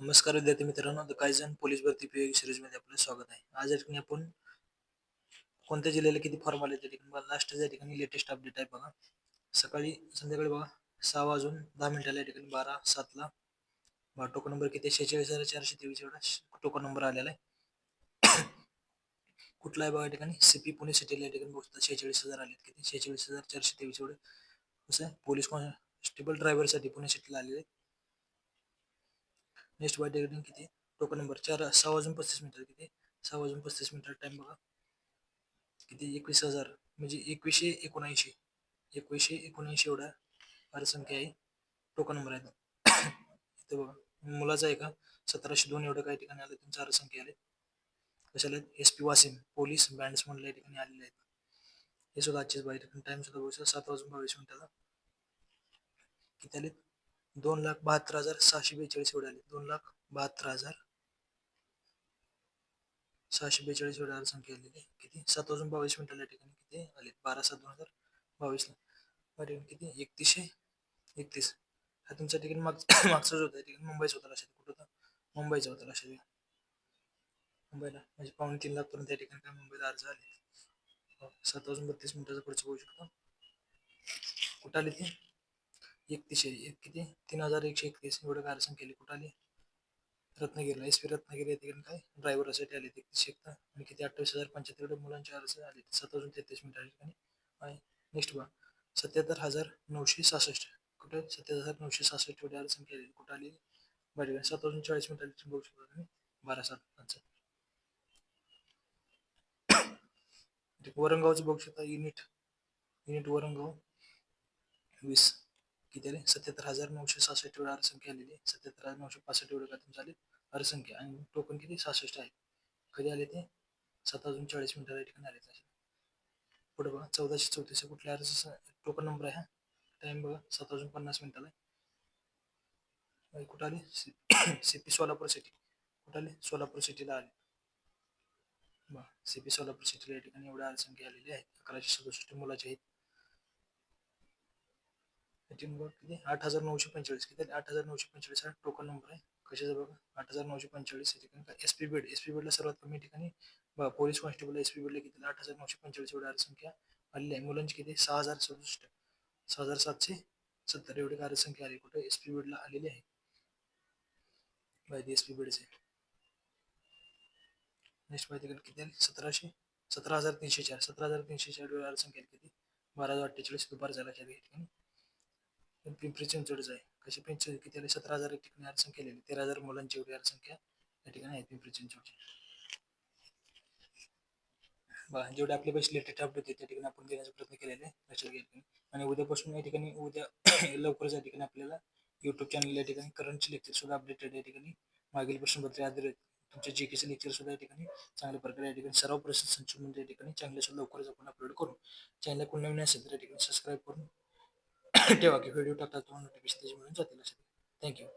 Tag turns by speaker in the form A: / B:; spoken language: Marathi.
A: नमस्कार विद्यार्थी मित्रांनो द कायझन पोलीस भरती पी सिरीजमध्ये आपलं स्वागत आहे. आज या ठिकाणी आपण कोणत्या जिल्ह्याला किती फॉर्म आले त्या ठिकाणी लास्ट या ठिकाणी लेटेस्ट अपडेट आहे बघा. सकाळी संध्याकाळी बघा सहा वाजून दहा मिनिटाला या ठिकाणी बारा सातला बघा टोकन नंबर किती शेहेचाळीस हजार चारशे तेवीस एवढा टोकन नंबर आलेला आहे. कुठला आहे बघा या ठिकाणी? सीपी पुणे सिटीला या ठिकाणी बघता शेहेचाळीस हजार आले किती? शेहेचाळीस हजार चारशे तेवीस एवढे. कसं आहे? पोलीस कॉन्स्टेबल ड्रायव्हरसाठी पुणे सिटीला आलेले आहेत. नेक्स्ट बाय डेटिंग किती? टोकन नंबर चार सहा वाजून पस्तीस मिनिटं किती? सहा वाजून पस्तीस मिनिटं टाईम बघा. किती? एकवीस हजार. म्हणजे एकवीसशे एकोणऐंशी. एकवीसशे एकोणऐंशी एवढा भारसंख्या आहे. टोकन नंबर आहे इथं बघा. मुलाचा आहे का? सतराशे दोन एवढं काही ठिकाणी आलं त्यांचं अर्ज संख्या आले कशाला? S P Washim police bands या ठिकाणी आलेले आहेत. हे सुद्धा आजचेच बाहेर टाइम सुद्धा बघू सात वाजून बावीस मिनिटाला किती आले दोन लाख बहात्तर हजार सहाशे बेचाळीस एवढे आले. दोन लाख बहात्तर हजार सहाशे बेचाळीस एवढे आले संख्या आलेली. किती? सात वाजून बावीस मिनिटाला ठिकाणी. किती? आले बारा सात दोन हजार बावीसला ठिकाणी किती? एकतीसशे? एकतीस. हा तुमच्या ठिकाणी माग मागचाच होता तिकीट मुंबईचा होता लक्षात. कुठं होता? मुंबईचा होता लक्षात घ्या. मुंबईला. म्हणजे पावणे तीन लाख पर्यंत त्या ठिकाणी काय मुंबईला अर्ज आले. सात वाजून बत्तीस मिनिटाचा पुढचं बघू शकतो. कुठं आली ती? एकतीसशे एक किती? तीन हजार एकशे एकतीस. एवढं कार्यसंख्या केली. कुठं आली? रत्नागिरीला. एस पी रत्नागिरी या काय ड्रायव्हरसाठी आले एकतीसशे एकता आणि किती? अठ्ठावीस हजार पंच्याहत्तर. मुलांचे अर्ज आले. सात वाजून तेहतीस मिनिट ठिकाणी आणि नेक्स्ट बघा. सत्याहत्तर हजार नऊशे सहासष्ट. कुठे सत्याहत्तर हजार नऊशे सहासष्ट एवढी अडचण केली. कुठं आली? बरं सात वाजून चाळीस मिनिटाची बघू शकता तुम्ही. बारा सात पंचा वरंगावचं बघू शकता. युनिट. युनिट वरंगाव वीस. किती आले सत्याहत्तर हजार नऊशे सहासष्ट वेळा अरसंख्या आलेली सत्याहत्तर हजार नऊशे पासष्ट वेळा का झाले. अर्जसंख्या आणि टोकन किती? सहासष्ट आहे. कधी आले ते? सात अजून चाळीस मिनिटाला ठिकाणी आले तसे पुढे बघा. चौदाशे चौतीस कुठल्या अर्ज टोकन नंबर आहे हा? बघा. सात अजून पन्नास मिनिटाला कुठं आले? सी पी सोलापूर सिटी कुठं आले? सोलापूर सिटीला आले. बघा. सी पी सोलापूर सिटीला या ठिकाणी एवढ्या अर्जसंख्या आलेली आहे अकराशे सदुसष्ट मुलाचे आहेत. किती? आठ हजार नऊशे पंचेचाळीस किती? आठ हजार नऊशे पंचेचाळीस हा टोकन नंबर आहे. कशाचा बघा? आठ हजार नऊशे पंचेचाळीस या ठिकाणी. S P Beed S P बेडला सर्वात कमी ठिकाणी पोलीस कॉन्स्टेबल एस पी बेडला किती आठ हजार नऊशे पंचेचाळीस एवढी आरसंख्या आलेली आहे. मुलांची किती? सहा हजार सदुसष्ट. सहा हजार सातशे सत्तर एवढी कार्यसंख्या आली. कुठे? एस पी बेडला आलेली आहे. माहिती एस पी बेडचे नेक्स्ट माहिती किती आली? सतराशे. सतरा हजार तीनशे चार. सतरा हजार तीनशे चार एवढी संख्या किती? बारा हजार अठ्ठेचाळीस. दुपार झाला ठिकाणी. पिंपरी चिंचवडच आहे कशी पिंचवड किती आले सतरा हजार ठिकाणी अडचण केलेली. तेरा हजार मुलांची एवढी संख्या या ठिकाणी आहे पिंपरी चिंचवडची बा जेवढे आपले पैसे लेटेस्ट अपडेट होते त्या ठिकाणी आपण देण्याचा प्रयत्न केलेला आहे. लक्षात घ्या आणि उद्यापासून या ठिकाणी उद्या लवकरच या ठिकाणी आपल्याला युट्यूब चॅनल या ठिकाणी करंटचे लेक्चर सुद्धा अपडेटेड या ठिकाणी. मागील प्रश्नपत्रे आधारित तुमच्या जी केचे लेक्चर सुद्धा या ठिकाणी चांगल्या प्रकारे या ठिकाणी सर्व प्रश्न संच या ठिकाणी चांगल्या सुद्धा लवकरच आपण अपलोड करू. चॅनल कोण नवीन असेल तर या ठिकाणी सबस्क्राईब करून ठेवा की व्हिडिओ टाकता तुम्हाला नोटिफिकेशन त्याची मिळून जातील थँक्यू